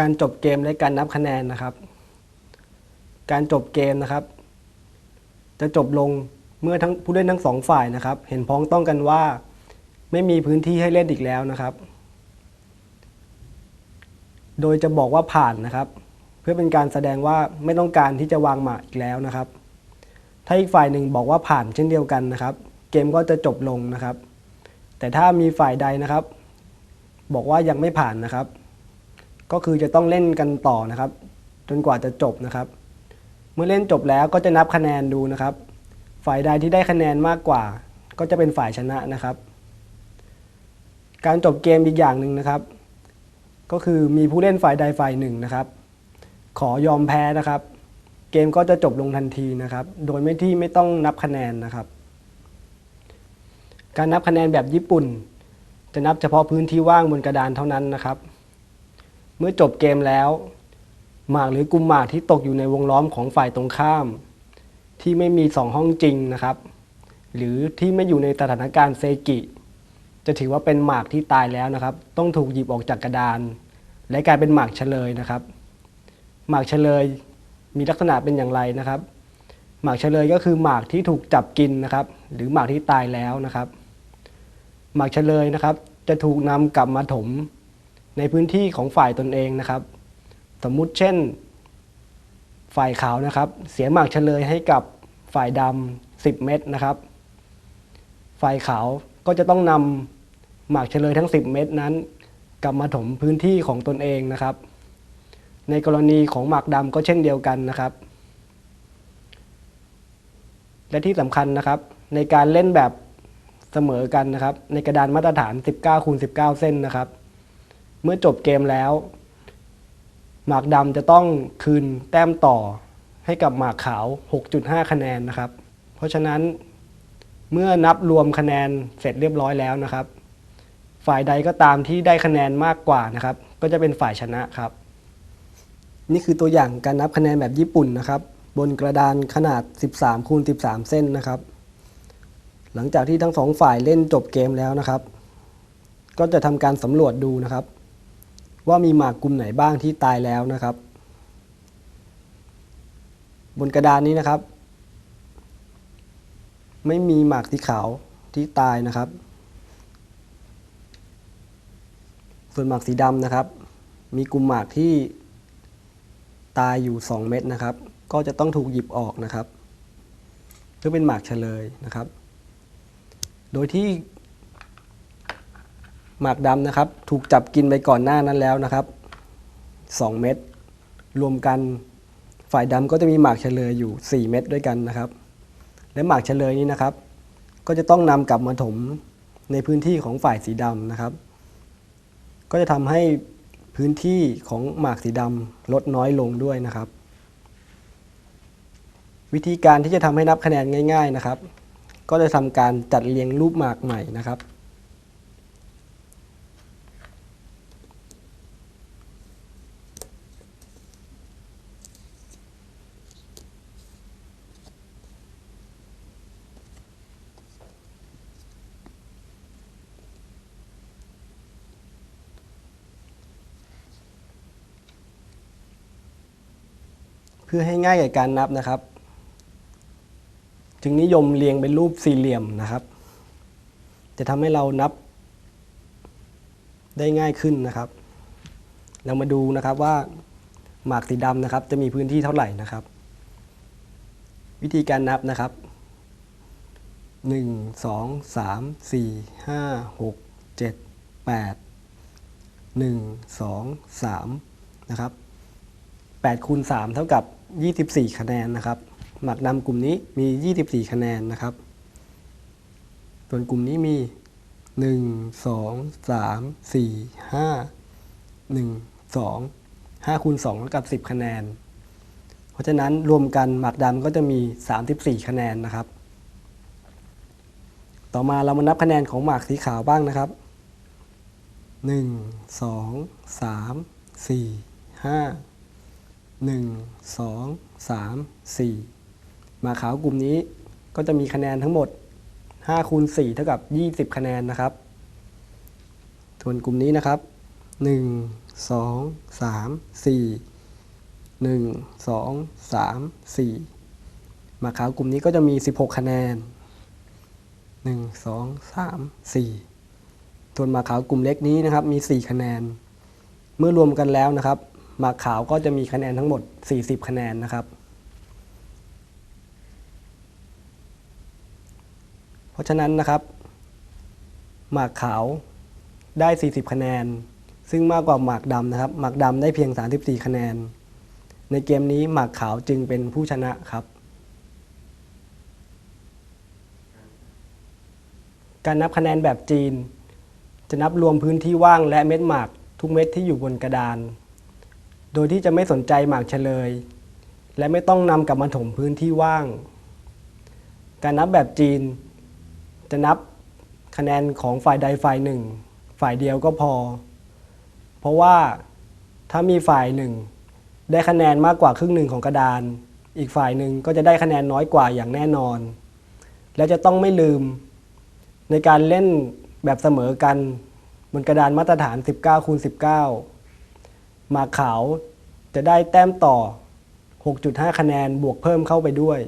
การจบเกมและการนับคะแนนนะครับ การจบเกมนะครับ จะจบลงเมื่อทั้งผู้เล่นทั้งสองฝ่ายนะครับ เห็นพ้องต้องกันว่า ไม่มีพื้นที่ให้เล่นอีกแล้วนะครับ โดยจะบอกว่าผ่านนะครับ เพื่อเป็นการแสดงว่าไม่ต้องการที่จะวางหมากอีกแล้วนะครับ ถ้าอีกฝ่ายหนึ่งบอกว่าผ่านเช่นเดียวกันนะครับ เกมก็จะจบลงนะครับ แต่ถ้ามีฝ่ายใดนะครับ บอกว่ายังไม่ผ่านนะครับ ก็คือจะต้องเล่นกันต่อนะครับ จนกว่าจะจบนะครับ เมื่อเล่นจบแล้วก็จะนับคะแนนดูนะครับ ฝ่ายใดที่ได้คะแนนมากกว่า ก็จะเป็นฝ่ายชนะนะครับ การจบเกมอีกอย่างหนึ่งนะครับ ก็คือมีผู้เล่นฝ่ายใดฝ่ายหนึ่งนะครับ ขอยอมแพ้นะครับ เกมก็จะจบลงทันทีนะครับ โดยไม่ที่ไม่ต้องนับคะแนนนะครับ การนับคะแนนแบบญี่ปุ่น จะนับเฉพาะพื้นที่ว่างบนกระดานเท่านั้นนะครับ เมื่อจบเกมแล้ว หมากหรือกุมหมากที่ตกอยู่ในวงล้อมของฝ่ายตรงข้าม ที่ไม่มีสองห้องจริงนะครับ หรือที่ไม่อยู่ในสถานการณ์เซกิ จะถือว่าเป็นหมากที่ตายแล้วนะครับ ต้องถูกหยิบออกจากกระดาน และกลายเป็นหมากเฉลยนะครับ หมากเฉลยมีลักษณะเป็นอย่างไรนะครับ หมากเฉลยก็คือหมากที่ถูกจับกินนะครับ หรือหมากที่ตายแล้วนะครับ หมากเฉลยนะครับ จะถูกนำกลับมาถม ในพื้นที่ของฝ่ายตนเองนะครับ สมมุติเช่น ฝ่ายขาวนะครับ เสียหมากเฉลยให้กับฝ่ายดำ10 เม็ดนะครับ ฝ่ายขาวก็จะต้องนำหมากเฉลยทั้ง 10 เม็ดนั้น กลับมาถมพื้นที่ของตนเองนะครับ ในกรณีของหมากดำก็เช่นเดียวกันนะครับ และที่สำคัญนะครับ ในการเล่นแบบเสมอกันนะครับ ในกระดานมาตรฐาน 19คูณ19 เส้นนะครับ เมื่อจบเกมแล้วหมากดำจะต้องคืนแต้มต่อให้กับหมากขาว 6.5 คะแนนนะครับ เพราะฉะนั้นเมื่อนับรวมคะแนนเสร็จเรียบร้อยแล้วนะครับ ฝ่ายใดก็ตามที่ได้คะแนนมากกว่านะครับ ก็จะเป็นฝ่ายชนะครับ นี่คือตัวอย่างการนับคะแนนแบบญี่ปุ่นนะครับ บนกระดานขนาด 13คูณ13 เส้นนะครับ หลังจากที่ทั้งสองฝ่ายเล่นจบเกมแล้วนะครับ ก็จะทำการสำรวจดูนะครับ ว่ามีหมากกลุ่มไหนบ้างที่ตายแล้วนะครับ บนกระดานนี้นะครับ ไม่มีหมากสีขาวที่ตายนะครับ ส่วนหมากสีดำนะครับ มีกลุ่มหมากที่ตายอยู่ 2 เม็ดนะครับ ก็จะต้องถูกหยิบออกนะครับเพื่อเป็นหมากเฉลยนะครับ โดยที่ หมากดำนะครับ ถูกจับกินไปก่อนหน้านั้นแล้วนะครับ 2 เม็ดรวมกันฝ่ายดำก็จะมีหมากเฉลยอยู่ 4 เม็ดด้วยกันนะครับ และหมากเฉลยนี้นะครับ ก็จะต้องนำกลับมาถมในพื้นที่ของฝ่ายสีดำนะครับ ก็จะทำให้พื้นที่ของหมากสีดำลดน้อยลงด้วยนะครับ วิธีการที่จะทำให้นับคะแนนง่าย ๆนะครับ ก็จะทำการจัดเรียงรูปหมากใหม่นะครับ พื่อให้ง่ายกับการนับนะครับ จึงนิยมเรียงเป็นรูปสี่เหลี่ยมนะครับ จะทำให้เรานับได้ง่ายขึ้นนะครับ เรามาดูนะครับว่าหมากสีดำนะครับ จะมีพื้นที่เท่าไหร่นะครับ วิธีการนับนะครับหนึ่งสองสามสี่ห้าหกเจ็ดแปดหนึ่งสองสามนะครับ8คูณ3เท่ากับ 24 คะแนนนะครับ หมากดำกลุ่มนี้มี 24 คะแนนนะครับ ส่วนกลุ่มนี้มี 1 2 3 4 5 1 2 5คูณ2เท่ากับ 10 คะแนน เพราะฉะนั้นรวมกันหมากดำก็จะมี 34 คะแนนนะครับ ต่อมาเรามานับคะแนนของหมากสีขาวบ้างนะครับ 1 2 3 4 5 หนึ่งสองสามสี่มาขาวกลุ่มนี้ก็จะมีคะแนนทั้งหมด5คูณ4เท่ากับ 20 คะแนนนะครับ ส่วนกลุ่มนี้นะครับหนึ่งสองสามสี่หนึ่งสองสามสี่มาขาวกลุ่มนี้ก็จะมี 16 คะแนนหนึ่งสองสามสี่วนมาขาวกลุ่มเล็กนี้นะครับมี 4 คะแนน เมื่อรวมกันแล้วนะครับ หมากขาวก็จะมีคะแนนทั้งหมด 40 คะแนนนะครับ เพราะฉะนั้นนะครับหมากขาวได้ 40 คะแนน ซึ่งมากกว่าหมากดำนะครับ หมากดำได้เพียง 34 คะแนน ในเกมนี้หมากขาวจึงเป็นผู้ชนะครับ การนับคะแนนแบบจีน จะนับรวมพื้นที่ว่างและเม็ดหมากทุกเม็ดที่อยู่บนกระดาน โดยที่จะไม่สนใจหมากเฉลย และไม่ต้องนำกลับมาถมพื้นที่ว่าง การนับแบบจีน จะนับคะแนนของฝ่ายใดฝ่ายหนึ่ง ฝ่ายเดียวก็พอ เพราะว่าถ้ามีฝ่ายหนึ่ง ได้คะแนนมากกว่าครึ่งหนึ่งของกระดาน อีกฝ่ายหนึ่งก็จะได้คะแนนน้อยกว่าอย่างแน่นอน และจะต้องไม่ลืม ในการเล่นแบบเสมอกันบนกระดานมาตรฐาน 19คูณ19 มาขาวจะได้แต้มต่อ 6.5 คะแนนบวกเพิ่มเข้าไปด้วย